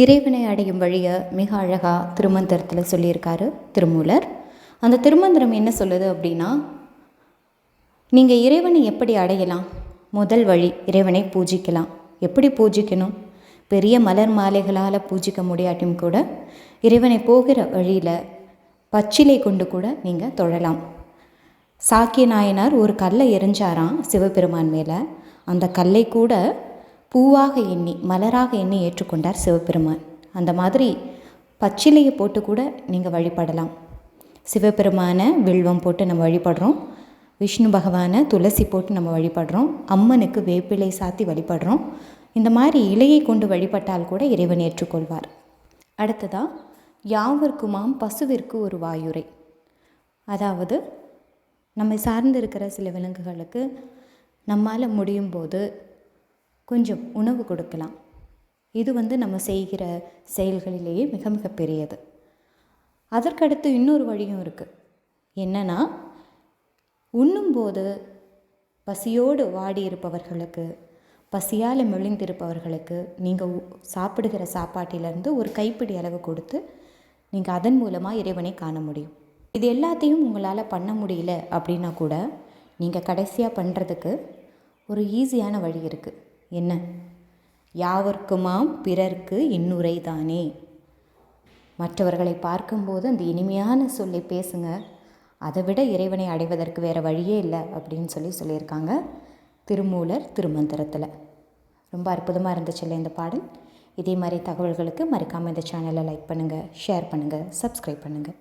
இறைவனை அடையும் வழியை மிக அழகாக திருமந்திரத்தில் சொல்லியிருக்காரு திருமூலர். அந்த திருமந்திரம் என்ன சொல்லுது அப்படின்னா நீங்கள் இறைவனை எப்படி அடையலாம்? முதல் வழி இறைவனை பூஜிக்கலாம். எப்படி பூஜிக்கணும்? பெரிய மலர் மாலைகளால் பூஜிக்க முடியாட்டியும் கூட இறைவனை போகிற வழியில் பச்சிலை கொண்டு கூட நீங்கள் தொழலாம். சாக்கிய நாயனார் ஒரு கல்லை எரிஞ்சாராம் சிவபெருமான் மேலே. அந்த கல்லை கூட பூவாக எண்ணி மலராக எண்ணி ஏற்றுக்கொண்டார் சிவபெருமான். அந்த மாதிரி பச்சிலையை போட்டு கூட நீங்கள் வழிபடலாம். சிவபெருமானை வில்வம் போட்டு நம்ம வழிபடுறோம். விஷ்ணு பகவானை துளசி போட்டு நம்ம வழிபடுறோம். அம்மனுக்கு வேப்பிலை சாத்தி வழிபடுறோம். இந்த மாதிரி இலையை கொண்டு வழிபட்டால் கூட இறைவன் ஏற்றுக்கொள்வார். அடுத்ததாக யாவர்க்குமாம் பசுவிற்கு ஒரு வாயுரை. அதாவது நம்மை சார்ந்து இருக்கிற சில விலங்குகளுக்கு நம்மால் முடியும் போது கொஞ்சம் உணவு கொடுக்கலாம். இது வந்து நம்ம செய்கிற செயல்களிலேயே மிக மிக பெரியது. அதற்கடுத்து இன்னொரு வழியும் இருக்குது என்னென்னா உண்ணும்போது பசியோடு வாடி இருப்பவர்களுக்கு பசியால் மெழிந்திருப்பவர்களுக்கு நீங்கள் சாப்பிடுகிற சாப்பாட்டிலேருந்து ஒரு கைப்பிடி அளவு கொடுத்து நீங்கள் அதன் மூலமாக இறைவனை காண முடியும். இது எல்லாத்தையும் உங்களால் பண்ண முடியல அப்படின்னா கூட நீங்கள் கடைசியாக பண்ணுறதுக்கு ஒரு ஈஸியான வழி இருக்குது என்ன? யாவர்க்குமாம் பிறர்க்கு இன்னுரை தானே மற்றவர்களை பார்க்கும்போது அந்த இனிமையான சொல்லி பேசுங்க. அதை விட இறைவனை அடைவதற்கு வேறு வழியே இல்லை அப்படின்னு சொல்லி சொல்லியிருக்காங்க திருமூலர் திருமந்திரத்தில். ரொம்ப அற்புதமாக இருந்துச்சுல்ல இந்த பாடல்? இதே மாதிரி தகவல்களுக்கு மறக்காமல் இந்த சேனலை லைக் பண்ணுங்கள் ஷேர் பண்ணுங்கள் சப்ஸ்கிரைப் பண்ணுங்கள்